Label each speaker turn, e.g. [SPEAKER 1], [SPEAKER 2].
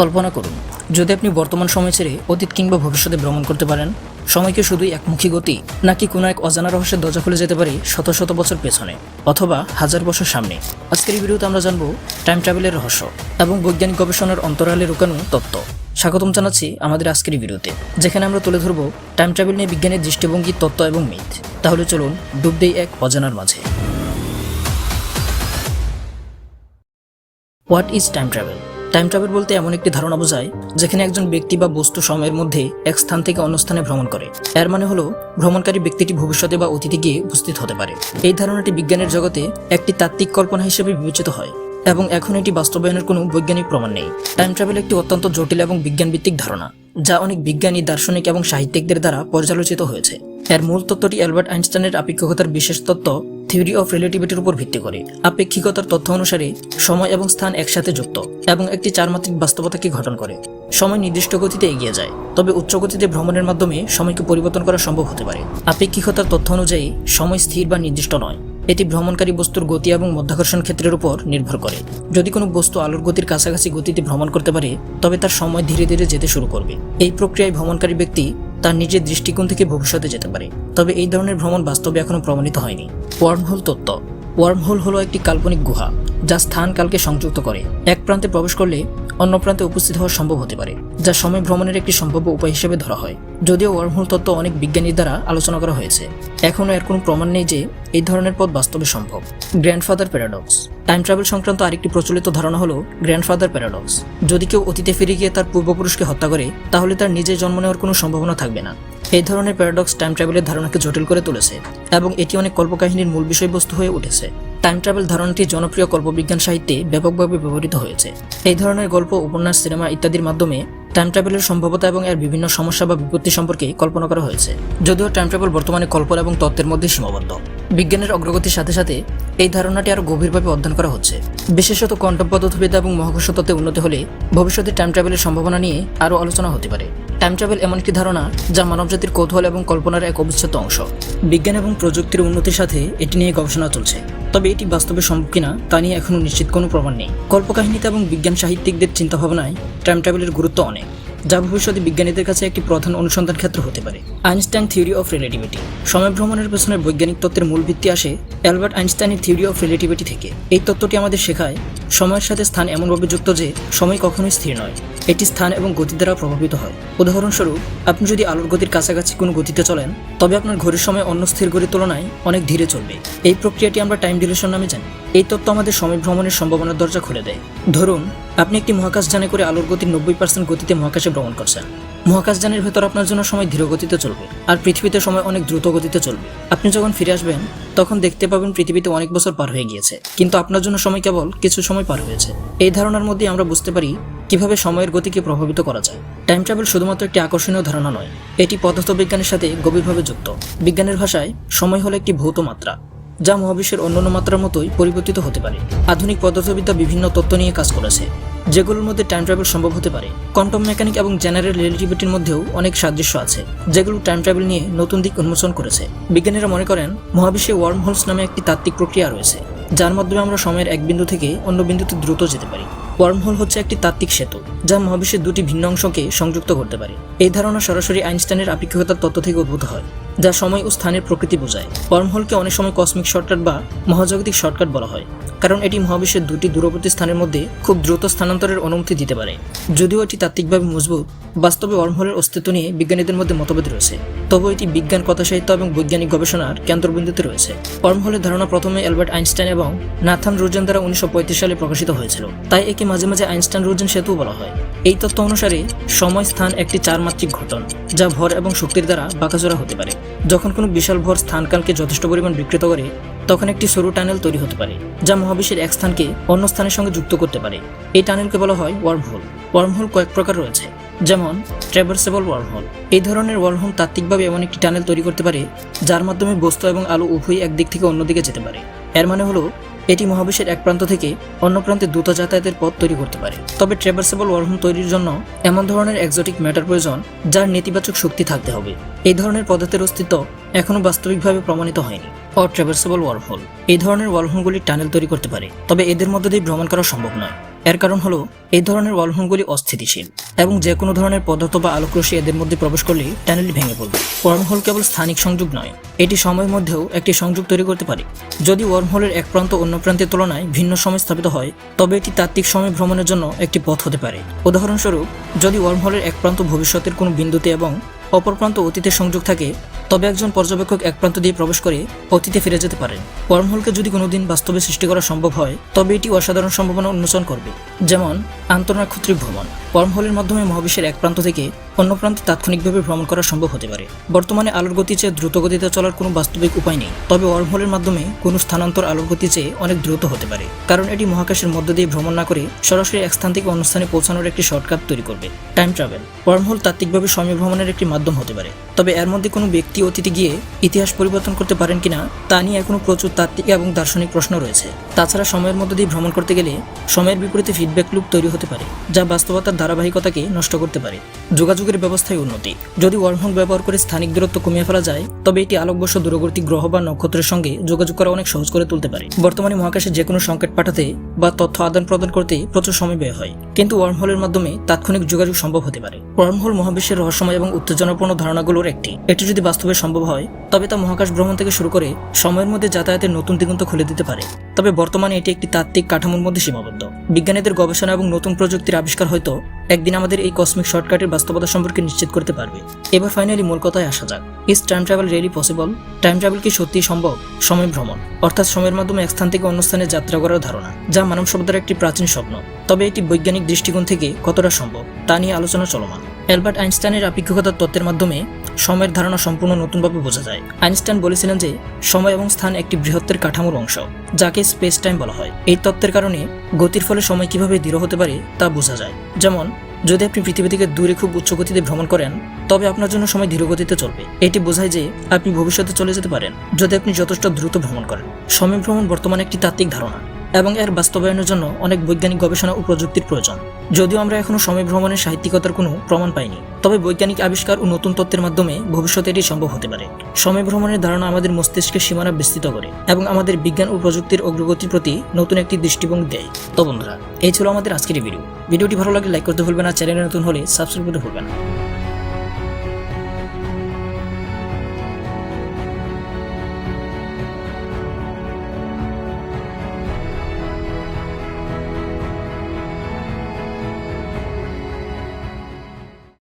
[SPEAKER 1] কল্পনা করুন, যদি আপনি বর্তমান সময় ছেড়ে অতীত কিংবা ভবিষ্যতে ভ্রমণ করতে পারেন সময়কে শুধুই একমুখী গতি, নাকি কোনো এক অজানা রহস্যের দরজা খুলে যেতে পারে শত শত বছর পেছনে, অথবা হাজার বছর সামনে? আজকের এই ভিডিওতে আমরা জানব টাইম ট্রাভেলের রহস্য এবং বৈজ্ঞানিক গবেষণার অন্তরালে লুকানো তত্ত্ব। স্বাগতম জানাচ্ছি আমাদের আজকের ভিডিওতে, যেখানে আমরা তুলে ধরবো টাইম ট্রাভেল নিয়ে বিজ্ঞানের দৃষ্টিভঙ্গি, তত্ত্ব এবং মিথ তাহলে চলুন ডুব দেই এক অজানার মাঝে। What is time travel time travel বলতে এমন একটি ধারণা বোঝায়, যেখানে একজন ব্যক্তি বা বস্তু সময়ের মধ্যে এক স্থান থেকে অন্য স্থানে ভ্রমণ করে। এর মানে হলো, ভ্রমণকারী ব্যক্তিটি ভবিষ্যতে বা অতীতে গিয়ে উপস্থিত হতে পারে। এই ধারণাটি বিজ্ঞানের জগতে একটি তাত্ত্বিক কল্পনা হিসেবে বিবেচিত হয়, এবং এখন এটি বাস্তবায়নের কোনো বৈজ্ঞানিক প্রমাণ নেই। টাইম ট্রাভেল একটি অত্যন্ত জটিল এবং বিজ্ঞানভিত্তিক ধারণা, যা অনেক বিজ্ঞানী, দার্শনিক এবং সাহিত্যিকদের দ্বারা পর্যালোচিত হয়েছে। এর মূল তত্ত্বটি অ্যালবার্ট আইনস্টাইনের আপেক্ষিকতার বিশেষ তত্ত্ব থিওরি অফ রিলেটিভিটির উপর ভিত্তি করে। আপেক্ষিকতার তথ্য অনুসারে সময় এবং স্থান একসাথে যুক্ত এবং একটি চারমাত্রিক বাস্তবতাকে গঠন করে। সময় নির্দিষ্ট গতিতে এগিয়ে যায়, তবে উচ্চ গতিতে ভ্রমণের মাধ্যমে সময়কে পরিবর্তন করা সম্ভব হতে পারে। আপেক্ষিকতার তথ্য অনুযায়ী, সময় স্থির বা নির্দিষ্ট নয়। এটি ভ্রমণকারী বস্তুর গতি এবং মধ্যাকর্ষণ ক্ষেত্রের উপর নির্ভর করে। যদি কোনো বস্তু আলোর গতির কাছাকাছি গতিতে ভ্রমণ করতে পারে, তবে তার সময় ধীরে ধীরে যেতে শুরু করবে। এই প্রক্রিয়ায় ভ্রমণকারী ব্যক্তি তার নিজের দৃষ্টিকোণ থেকে ভবিষ্যতে যেতে পারে। তবে এই ধরনের ভ্রমণ বাস্তবে এখনও প্রমাণিত হয়নি। ওয়ার্মহোল তত্ত্ব। ওয়ার্মহোল হলো একটি কাল্পনিক গুহা, যা স্থান কালকে সংযুক্ত করে। এক প্রান্তে প্রবেশ করলে অন্য প্রান্তে উপস্থিত হওয়া সম্ভব হতে পারে, যা সময় ভ্রমণের একটি সম্ভাব্য উপায় হিসেবে ধরা হয়। যদিও ওয়ার্মহোল তত্ত্ব অনেক বিজ্ঞানীর দ্বারা আলোচনা করা হয়েছে এখনও এর কোনো প্রমাণ নেই যে এই ধরনের পথ বাস্তবে সম্ভব। Grandfather paradox. টাইম ট্রাভেল সংক্রান্ত আরেকটি প্রচলিত ধারণা হলো গ্র্যান্ডফাদার প্যারাডক্স যদি কেউ অতীতে ফিরে গিয়ে তার পূর্বপুরুষকে হত্যা করে, তাহলে তার নিজে জন্ম নেওয়ার কোনো সম্ভাবনা থাকবে না। এই ধরনের প্যারাডক্স টাইম ট্রাভেলের ধারণাকে জটিল করে তুলেছে এবং এটি অনেক কল্পকাহিনীর মূল বিষয়বস্তু হয়ে উঠেছে। টাইম ট্রাভেল ধারণাটি জনপ্রিয় কল্পবিজ্ঞান সাহিত্যে ব্যাপকভাবে ব্যবহৃত হয়েছে। এই ধরনের গল্প, উপন্যাস, সিনেমা ইত্যাদির মাধ্যমে টাইম ট্রাভেলের সম্ভাবতা এবং এর বিভিন্ন সমস্যা বা বিপত্তি সম্পর্কে কল্পনা করা হয়েছে। যদিও টাইম ট্রাভেল বর্তমানে কল্পনা এবং তত্ত্বের মধ্যে সীমাবদ্ধ। বিজ্ঞানের অগ্রগতির সাথে সাথে এই ধারণাটি আরও গভীরভাবে অধ্যয়ন করা হচ্ছে। বিশেষত কোয়ান্টাম পদার্থবিদ্যা এবং মহাকর্ষ তত্ত্বে উন্নতি হলে ভবিষ্যতে টাইম ট্রাভেলের সম্ভাবনা নিয়ে আরও আলোচনা হতে পারে। টাইম ট্রাভেল এমন একটি ধারণা যা মানবজাতির কৌতূহল এবং কল্পনার এক অবিচ্ছেদ্য অংশ। বিজ্ঞান এবং প্রযুক্তির উন্নতির সাথে এটি নিয়ে গবেষণা চলছে। তবে এটি বাস্তবে সম্ভব কিনা তা নিয়ে এখনও নিশ্চিত কোনো প্রমাণ নেই। কল্পকাহিনীতে এবং বিজ্ঞান সাহিত্যিকদের চিন্তাভাবনায় টাইম ট্রাভেলের গুরুত্ব অনেক, যা ভবিষ্যতে বিজ্ঞানীদের কাছে একটি প্রধান অনুসন্ধান ক্ষেত্র হতে পারে। Einstein theory of relativity. সময় ভ্রমণের পেছনে বৈজ্ঞানিক তত্ত্বের মূল ভিত্তি আসে অ্যালবার্ট আইনস্টাইনের থিওরি অফ রিলেটিভিটি থেকে। এই তত্ত্বটি আমাদের শেখায় সময়ের সাথে স্থান এমনভাবে যুক্ত যে সময় কখনোই স্থির নয়। এটি স্থান এবং গতি দ্বারা প্রভাবিত হয়। উদাহরণস্বরূপ, আপনি যদি আলোর গতির কাছাকাছি কোনো গতিতে চলেন, তবে আপনার ঘড়ির সময় অন্য স্থির ঘড়ির তুলনায় অনেক ধীরে চলবে। এই প্রক্রিয়াটি আমরা টাইম ডিলেশন নামে জানি। এই তত্ত্ব আমাদের সময় ভ্রমণের সম্ভাবনার দরজা খুলে দেয়। ধরুন, আপনি একটি মহাকাশ যানে করে আলোর গতির নব্বই পার্সেন্ট গতিতে মহাকাশে ভ্রমণ করছেন। মহাকাশযানের ভেতর আপনার জন্য সময় ধীর গতিতে চলবে, আর পৃথিবীতে সময় অনেক দ্রুত গতিতে চলবে। আপনি যখন ফিরে আসবেন, তখন দেখতে পাবেন পৃথিবীতে অনেক বছর পার হয়ে গিয়েছে, কিন্তু আপনার জন্য সময় কেবল কিছু সময় পার হয়েছে। এই ধারণার মধ্যে আমরা বুঝতে পারি কীভাবে সময়ের গতিকে প্রভাবিত করা যায়। টাইম ট্রাভেল শুধুমাত্র একটি আকর্ষণীয় ধারণা নয়, এটি পদার্থবিজ্ঞানের সাথে গভীরভাবে যুক্ত। বিজ্ঞানের ভাষায়, সময় হলো একটি ভৌত মাত্রা। যা মহাবিশ্বের অন্যান্য মাত্রার মতোই পরিবর্তিত হতে পারে। আধুনিক পদার্থবিদ্যা বিভিন্ন তত্ত্ব নিয়ে কাজ করেছে, যেগুলোর মধ্যে টাইম ট্রাভেল সম্ভব হতে পারে। কোয়ান্টাম মেকানিক এবং জেনারেল রিলেটিভিটির মধ্যেও অনেক সাদৃশ্য আছে, যেগুলো টাইম ট্রাভেল নিয়ে নতুন দিক উন্মোচন করেছে। বিজ্ঞানীরা মনে করেন, মহাবিশ্বে ওয়ার্ম হোলস নামে একটি তাত্ত্বিক প্রক্রিয়া রয়েছে, যার মাধ্যমে আমরা সময়ের এক বিন্দু থেকে অন্য বিন্দুতে দ্রুত যেতে পারি। ওয়ার্মহোল হচ্ছে একটি তাত্ত্বিক সেতু, যা মহাবিশ্বের দুটি ভিন্ন অংশকে সংযুক্ত করতে পারে। এই ধারণা সরাসরি আইনস্টাইনের আপেক্ষিকতার তত্ত্ব থেকে উদ্ভূত হয়। যা সময় ও স্থানের প্রকৃতি বোঝায়। ওয়ার্মহোলকে অনেক সময় কসমিক শর্টকাট বা মহাজাগতিক শর্টকাট বলা হয়, কারণ এটি মহাবিশ্বের দুটি দূরবর্তী স্থানের মধ্যে খুব দ্রুত স্থানান্তরের অনুমতি দিতে পারে। যদিও এটি তাত্ত্বিকভাবে মজবুত, বাস্তবে ওয়ার্মহোলের অস্তিত্ব নিয়ে বিজ্ঞানীদের মধ্যে মতভেদ রয়েছে। তবু এটি বিজ্ঞান কথা সাহিত্য এবং বৈজ্ঞানিক গবেষণার কেন্দ্রবিন্দুতে রয়েছে। ওয়ার্মহোলের ধারণা প্রথমে অ্যালবার্ট আইনস্টাইন এবং নাথান রোজেন দ্বারা উনিশশো পঁয়ত্রিশ সালে প্রকাশিত হয়েছিল। তাই একে মাঝে মাঝে আইনস্টাইন রোজেন সেতু বলা হয়। এই তত্ত্ব অনুসারে সময়, স্থান একটি চারমাত্রিক ঘটন, যা ভর এবং শক্তির দ্বারা বাঁকাচোরা হতে পারে। যখন কোনো বিশাল ভর স্থানকালকে যথেষ্ট পরিমাণ বিকৃত করে, তখন একটি সরু টানেল তৈরি হতে পারে, যা মহাবিশ্বের এক স্থানকে অন্য স্থানের সঙ্গে যুক্ত করতে পারে। এই টানেলকে বলা হয় ওয়ার্মহোল। ওয়ার্মহোল কয়েক প্রকার রয়েছে, যেমন ট্রেভার্সেবল ওয়ার্মহোল। এই ধরনের ওয়ার্মহোল তাত্ত্বিকভাবে এমন একটি টানেল তৈরি করতে পারে, যার মাধ্যমে বস্তু এবং আলো উভয়ই একদিক থেকে অন্যদিকে যেতে পারে। এর মানে হলো এটি মহাবিশ্বের এক প্রান্ত থেকে অন্য প্রান্তে দ্রুত যাতায়াতের পথ তৈরি করতে পারে। তবে ট্রেভার্সেবল ওয়ার্মহোল তৈরির জন্য এমন ধরনের একজোটিক ম্যাটার প্রয়োজন যার নেতিবাচক শক্তি থাকতে হবে। এই ধরনের পদার্থের অস্তিত্ব এখনও বাস্তবিকভাবে প্রমাণিত হয়নি। অ ট্রেভার্সেবল ওয়ার্মহোল এই ধরনের ওয়ার্মহোলগুলি টানেল তৈরি করতে পারে, তবে এদের মধ্যে দিয়ে ভ্রমণ করা সম্ভব নয়। এর কারণ হলো, এই ধরনের ওয়ার্মহোলগুলি অস্থিতিশীল এবং যে কোনো ধরনের পদার্থ বা আলোকরশ্মি এদের মধ্যে প্রবেশ করলে টানেলটি ভেঙে পড়বে। ওয়ার্মহোল কেবল স্থানিক সংযোগ নয়, এটি সময়ের মধ্যেও একটি সংযোগ তৈরি করতে পারে। যদি ওয়ার্মহোলের এক প্রান্ত অন্য প্রান্তের তুলনায় ভিন্ন সময় স্থাপিত হয়, তবে এটি তাত্ত্বিক সময় ভ্রমণের জন্য একটি পথ হতে পারে। উদাহরণস্বরূপ, যদি ওয়ার্মহোলের এক প্রান্ত ভবিষ্যতের কোনো বিন্দুতে এবং অপর প্রান্ত অতীতের সংযোগ থাকে, তবে একজন পর্যবেক্ষক এক প্রান্ত দিয়ে প্রবেশ করে অতীতে ফিরে যেতে পারেন ওয়ার্মহোলকে যদি কোনোদিন বাস্তবে সৃষ্টি করা সম্ভব হয়, তবে এটি অসাধারণ সম্ভাবনা উন্মোচন করবে। যেমন আন্তঃনাক্ষত্রিক ভ্রমণ। ওয়ার্মহোলের মাধ্যমে মহাবিশ্বের এক প্রান্ত থেকে অন্য প্রান্তে তাৎক্ষণিকভাবে ভ্রমণ করা সম্ভব হতে পারে। বর্তমানে আলোর গতি চেয়ে দ্রুত গতিতে চলার কোনো বাস্তবিক উপায় নেই। তবে ওয়ার্মহোলের মাধ্যমে কোনো স্থানান্তর আলোর গতি চেয়ে অনেক দ্রুত হতে পারে, কারণ এটি মহাকাশের মধ্য দিয়ে ভ্রমণ না করে সরাসরি এক স্থান থেকে অন্য স্থানে পৌঁছানোর একটি শর্টকাট তৈরি করবে। Time travel. ওয়ার্মহোল তাত্ত্বিকভাবে সময় ভ্রমণের একটি মাধ্যম হতে পারে। তবে এর মধ্যে কোনো ব্যক্তি অতীতে গিয়ে ইতিহাস পরিবর্তন করতে পারেন কিনা, তা নিয়ে এখনও প্রচুর তাত্ত্বিক এবং দার্শনিক প্রশ্ন রয়েছে। তাছাড়া সময়ের মধ্য দিয়ে ভ্রমণ করতে গেলে সময়ের বিপরীতে ফিডব্যাক লুপ তৈরি হতে পারে, যা বাস্তবতার ধারাবাহিকতাকে নষ্ট করতে পারে। যোগাযোগের ব্যবস্থায় উন্নতি। যদি ওয়ার্মহোল ব্যবহার করে স্থানিক দূরত্ব কমিয়ে ফেলা যায়, তবে এটি আলোকবর্ষ, দূরবর্তী গ্রহ বা নক্ষত্রের সঙ্গে যোগাযোগ করা অনেক সহজ করে তুলতে পারে। বর্তমানে মহাকাশে যে কোনো সংকেত পাঠাতে বা তথ্য আদান প্রদান করতে প্রচুর সময় ব্যয় হয়। কিন্তু ওয়ার্মহোলের মাধ্যমে তাৎক্ষণিক যোগাযোগ সম্ভব হতে পারে। ওয়ার্মহোল মহাবিশ্বের রহস্যময় এবং উত্তেজনাপূর্ণ ধারণাগুলোর একটি। এটি যদি বাস্তবে সম্ভব হয়, তবে তা মহাকাশ ভ্রমণ থেকে শুরু করে সময়ের মধ্যে যাতায়াতের নতুন দিগন্ত খুলে দিতে পারে। তবে বর্তমানে এটি একটি তাত্ত্বিক কাঠামোর মধ্যে সীমাবদ্ধ। বিজ্ঞানীদের গবেষণা এবং নতুন প্রযুক্তির আবিষ্কার হয়তো একদিন আমাদের এই কসমিক শর্টকাটের বাস্তবতা সম্পর্কে নিশ্চিত করতে পারবে। এবার ফাইনালি মূল কথায় আসা যাক। Is time travel really possible time travel কি সত্যিই সম্ভব? সময় ভ্রমণ। অর্থাৎ সময়ের মাধ্যমে এক স্থান থেকে অন্য স্থানে যাত্রা করার ধারণা, যা মানব সভ্যতার একটি প্রাচীন স্বপ্ন। তবে এটি বৈজ্ঞানিক দৃষ্টিকোণ থেকে কতটা সম্ভব, তা নিয়ে আলোচনা চলমান। অ্যালবার্ট আইনস্টাইনের আপেক্ষিকতার তত্ত্বের মাধ্যমে সময়ের ধারণা সম্পূর্ণ নতুনভাবে বোঝা যায়। আইনস্টাইন বলেছিলেন যে, সময় এবং স্থান একটি বৃহত্তের কাঠামোর অংশ, যাকে স্পেস টাইম বলা হয়। এই তত্ত্বের কারণে গতির ফলে সময় কীভাবে দৃঢ় হতে পারে তা বোঝা যায়। যেমন, যদি আপনি পৃথিবী থেকে দূরে খুব উচ্চ গতিতে ভ্রমণ করেন, তবে আপনার জন্য সময় ধীর গতিতে চলবে। এটি বোঝায় যে, আপনি ভবিষ্যতে চলে যেতে পারেন, যদি আপনি যথেষ্ট দ্রুত ভ্রমণ করেন। সময় ভ্রমণ বর্তমানে একটি তাত্ত্বিক ধারণা। এবং এর বাস্তবায়নের জন্য অনেক বৈজ্ঞানিক গবেষণা ও প্রযুক্তির প্রয়োজন। যদিও আমরা এখনও সময় ভ্রমণের সাহিত্যিকতার কোনো প্রমাণ পাইনি, তবে বৈজ্ঞানিক আবিষ্কার ও নতুন তত্ত্বের মাধ্যমে ভবিষ্যতে এটি সম্ভব হতে পারে। সময় ভ্রমণের ধারণা আমাদের মস্তিষ্কের সীমানা বিস্তৃত করে এবং আমাদের বিজ্ঞান ও প্রযুক্তির অগ্রগতির প্রতি নতুন একটি দৃষ্টিভঙ্গি দেয়। তো বন্ধুরা, এই ছিল আমাদের আজকের ভিডিও ভিডিওটি ভালো লাগলে লাইক করতে ভুলবেন না চ্যানেলে নতুন হলে সাবস্ক্রাইব করতে ভুলবেন না।